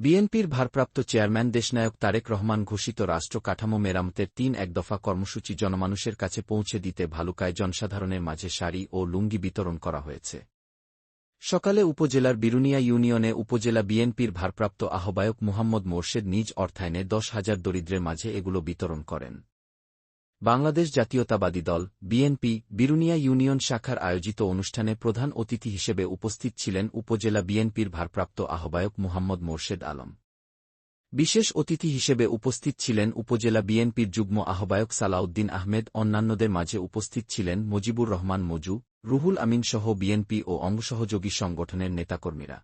বিএনপির ভারপ্রাপ্ত চেয়ারম্যান দেশনায়ক তারেক রহমান ঘোষিত রাষ্ট্র কাঠামো মেরামতের তিন এক দফা কর্মসূচি জনমানুষের কাছে পৌঁছে দিতে ভালুকায় জনসাধারণের মাঝে শাড়ি ও লুঙ্গি বিতরণ করা হয়েছে। সকালে উপজেলার বিরুনিয়া ইউনিয়নে উপজেলা বিএনপির ভারপ্রাপ্ত আহ্বায়ক মুহাম্মদ মোর্শেদ নিজ অর্থায়নে দশ হাজার দরিদ্রের মাঝে এগুলো বিতরণ করেন। বাংলাদেশ জাতীয়তাবাদী দল, বিএনপি, বিরুনিয়া ইউনিয়ন শাখার আয়োজিত অনুষ্ঠানে প্রধান অতিথি হিসেবে উপস্থিত ছিলেন উপজেলা বিএনপির ভারপ্রাপ্ত আহ্বায়ক মুহাম্মদ মোর্শেদ আলম। বিশেষ অতিথি হিসেবে উপস্থিত ছিলেন উপজেলা বিএনপির যুগ্ম আহ্বায়ক সালাউদ্দিন আহমেদ, অন্যান্যদের মাঝে উপস্থিত ছিলেন মজিবুর রহমান মজু, রুহুল আমিন সহ বিএনপি ও অঙ্গসহযোগী সংগঠনের নেতাকর্মীরা।